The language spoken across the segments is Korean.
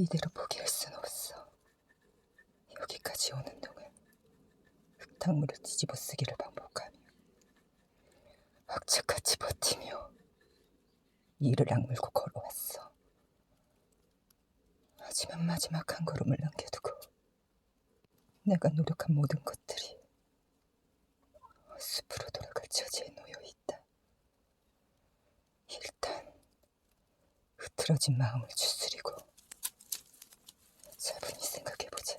이대로 포기할 순 없어. 여기까지 오는 동안 흙탕물을 뒤집어 쓰기를 반복하며 악착같이 버티며 이를 악물고 걸어왔어. 하지만 마지막 한 걸음을 남겨두고 내가 노력한 모든 것들이 숲으로 돌아갈 처지에 놓여 있다. 일단 흐트러진 마음을 추스리고 차분히 생각해보자.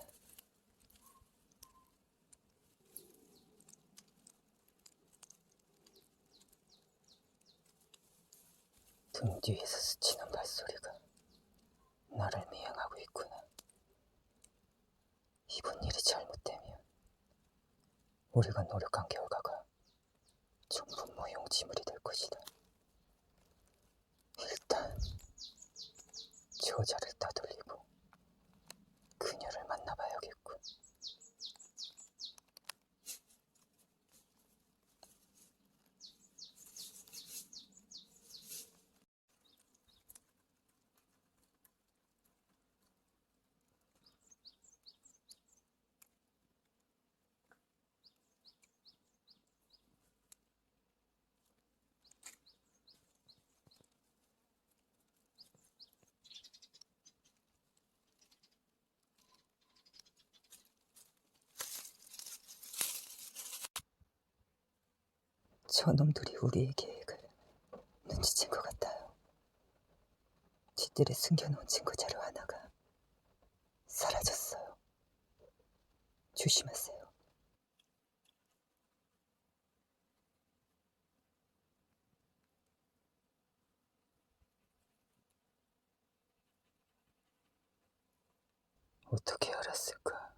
등 뒤에서 스치는 발소리가 나를 미행하고 있구나. 이번 일이 잘못되면 우리가 노력한 결과가 전부 무용지물이 될 것이다. 일단 저자를 따돌리고 그녀를 만나봐야겠군. 저놈들이 우리의 계획을 눈치챈 것 같아요. 뒷뜰에 숨겨놓은 증거 자료 하나가 사라졌어요. 조심하세요. 어떻게 알았을까?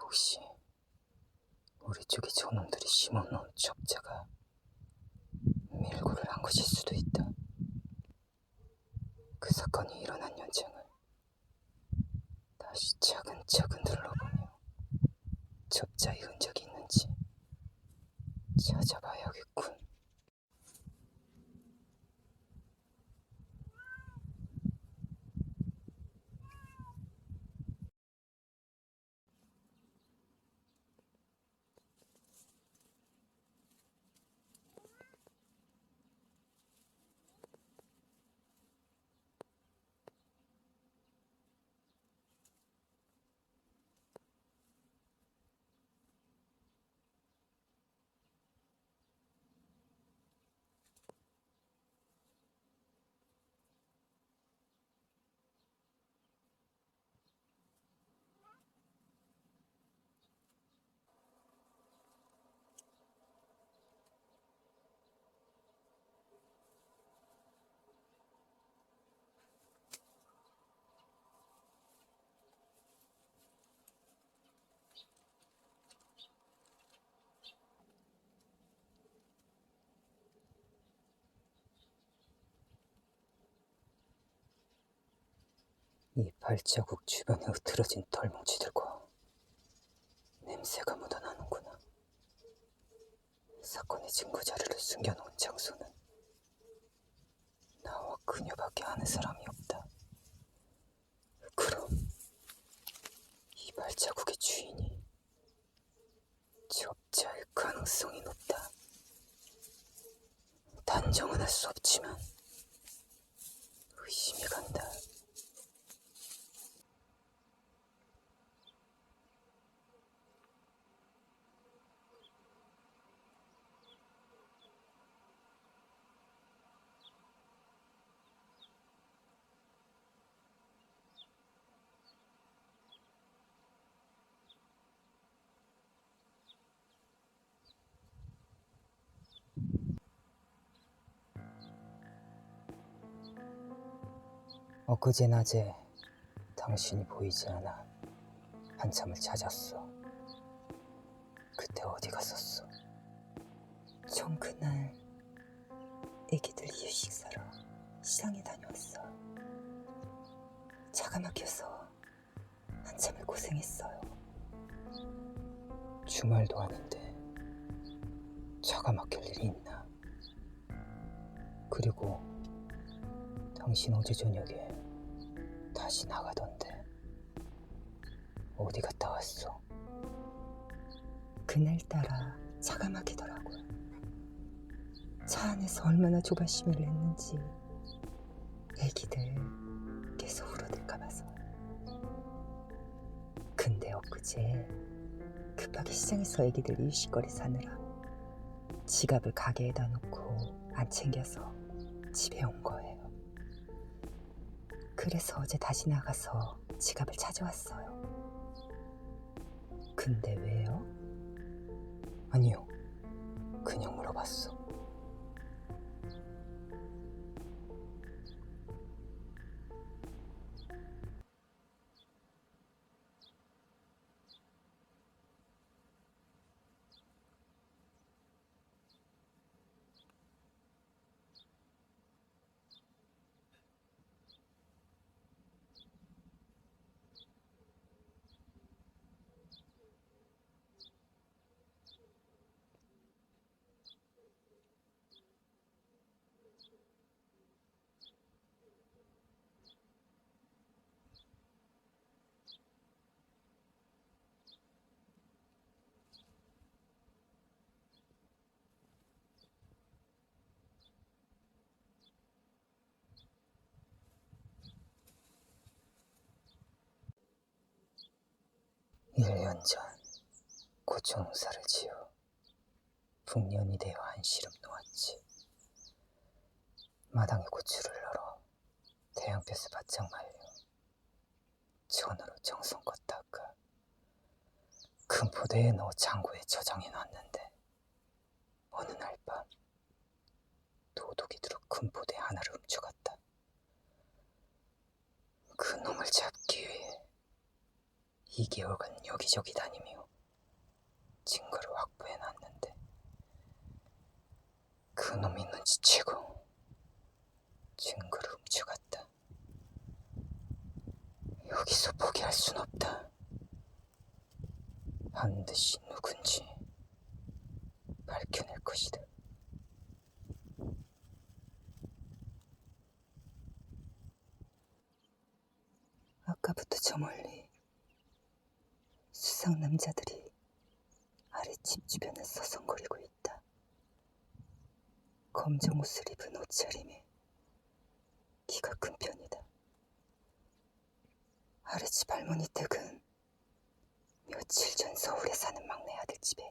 혹시 우리 쪽에 저놈들이 심어놓은 적자가 밀고를 한 것일 수도 있다. 그 사건이 일어난 현장을 다시 차근차근 둘러보며 적자의 흔적이 있는지 찾아봐야겠군. 이 발자국 주변에 흐트러진 털뭉치들과 냄새가 묻어나는구나. 사건의 증거 자료를 숨겨놓은 장소는 나와 그녀밖에 아는 사람이 없다. 그럼 이 발자국의 주인이 적자일 가능성이 높다. 단정은 할 수 없지만 의심이 간다. 엊그제 낮에 당신이 보이지 않아 한참을 찾았어. 그때 어디 갔었어? 전 그날 애기들 이유 식사로 시장에 다녀왔어. 차가 막혀서 한참을 고생했어요. 주말도 아닌데 차가 막힐 일이 있나? 그리고 당신 어제 저녁에 다시 나가던데 어디 갔다 왔어? 그날따라 차가 막히더라고요. 차 안에서 얼마나 조바심을 냈는지 애기들 계속 울어댈까 봐서. 근데 엊그제 급하게 시장에서 애기들 일식거리 사느라 지갑을 가게에다 놓고 안 챙겨서 집에 온 거예요. 그래서 어제 다시 나가서 지갑을 찾아왔어요. 근데 왜요? 아니요. 그냥 물어봤어. 일년전 고추 농사를 지어 북년이 되어 한시름 놓았지. 마당에 고추를 널어 태양볕에 바짝 말려 전으로 정성껏 닦아 큰 포대에 넣어 창고에 저장해 놨는데 어느 날 밤 도둑이 들어 큰 포대 하나를 훔쳐갔다. 그 놈을 잡기 위해 2개월간 여기저기 다니며 증거를 확보해 놨는데 그 놈이 눈치채고 증거를 훔쳐갔다. 여기서 포기할 순 없다. 반드시 누군지 밝혀낼 것이다. 아까부터 저 멀리 수상 남자들이 아랫집 주변을 서성거리고 있다. 검정 옷을 입은 옷차림에 키가 큰 편이다. 아랫집 할머니 댁은 며칠 전 서울에 사는 막내 아들 집에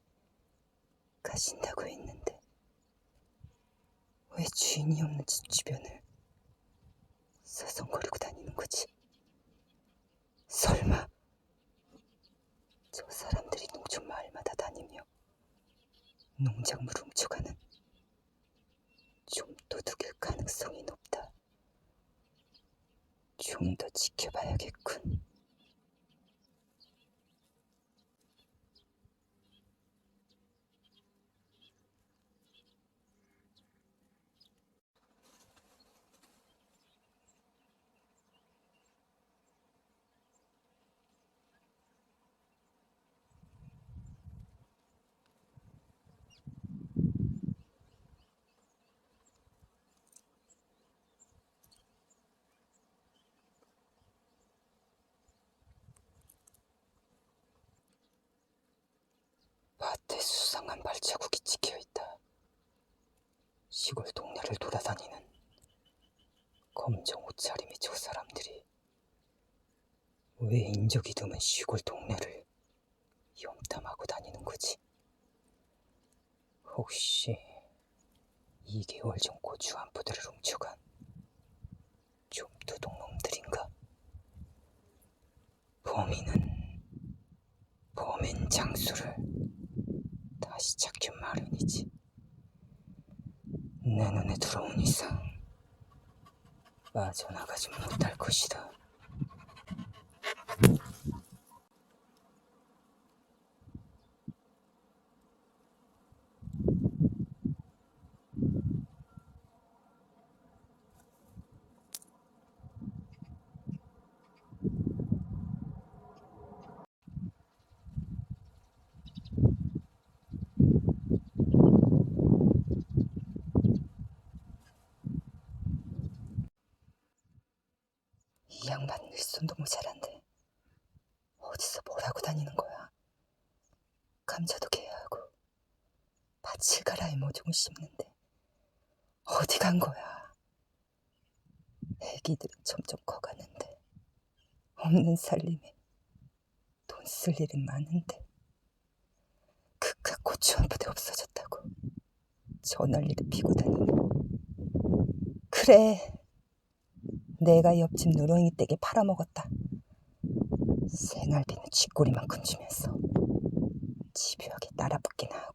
가신다고 했는데 왜 주인이 없는 집 주변을 서성거리고 다니는 거지? 설마 저 사람들이 농촌 마을마다 다니며 농작물 훔쳐가는 좀 도둑일 가능성이 높다. 좀 더 지켜봐야겠군. 수상한 발자국이 찍혀 있다. 시골 동네를 돌아다니는 검정 옷차림의 저 사람들이 왜 인적이 드문 시골 동네를 염탐하고 다니는 거지? 혹시 2개월 전 고추 한 포대를 훔쳐간 좀 도둑놈들인가? 범인은 범인 장수를 다시 찾기 마련이지. 들어온 이상 빠져나가지 못할 것이다. 이 양반 일손도 모자란데 어디서 뭘 하고 다니는 거야? 감자도 개야 하고 밭을 갈아에 모종을 심는데 어디 간 거야? 애기들은 점점 커가는데 없는 살림에 돈 쓸 일은 많은데 그깟 고추 한 푸대 없어졌다고 전화리를 피고 다니네. 그래, 내가 옆집 누렁이 댁에 팔아먹었다. 생활비는 쥐꼬리만큼 주면서 집요하게 따라붙기나 하고.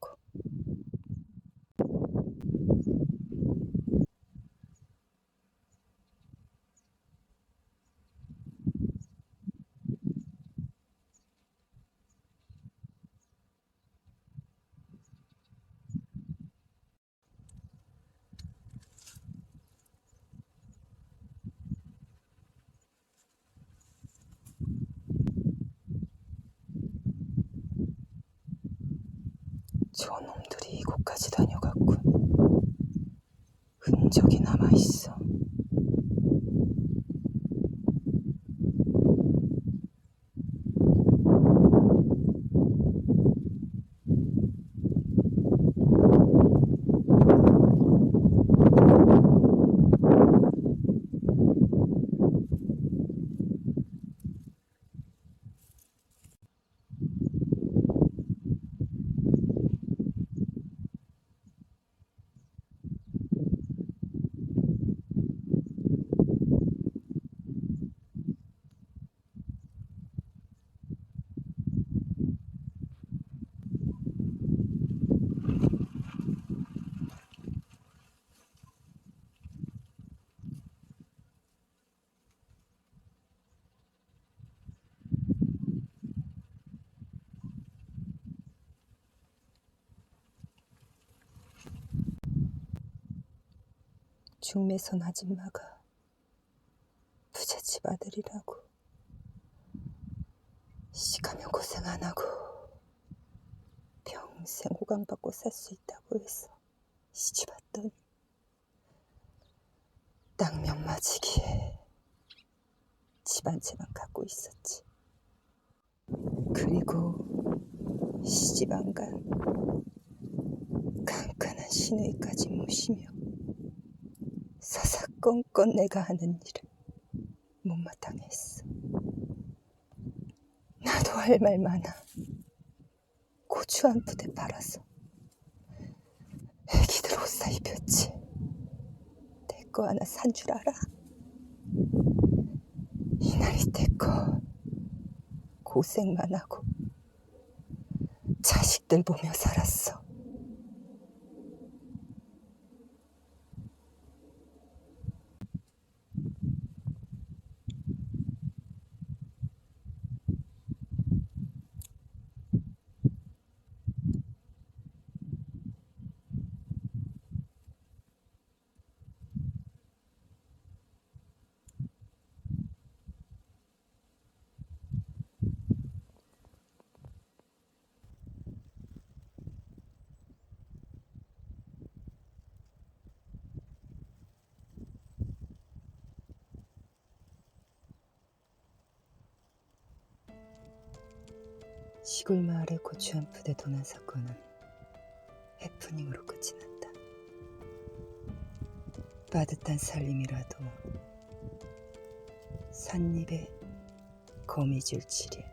저놈들이 이곳까지 다녀갔군. 흔적이 남아있어. 중매선 아줌마가 부잣집 아들이라고 시가면 고생 안 하고 평생 호강받고 살 수 있다고 해서 시집 왔더니 땅명 맞이기에 집 한 채만 갖고 있었지. 그리고 시집 안간 깐깐한 시누이까지 모시며 사사건건 내가 하는 일을 못마땅해 했어. 나도 할 말 많아. 고추 한 푸대 팔아서 애기들 옷 사 입혔지. 내 거 하나 산 줄 알아? 이날이 때거 고생만 하고 자식들 보며 살았어. 시골 마을의 고추 한 푸대 도난 사건은 해프닝으로 끝이 났다. 빠듯한 살림이라도 산입에 거미줄 치리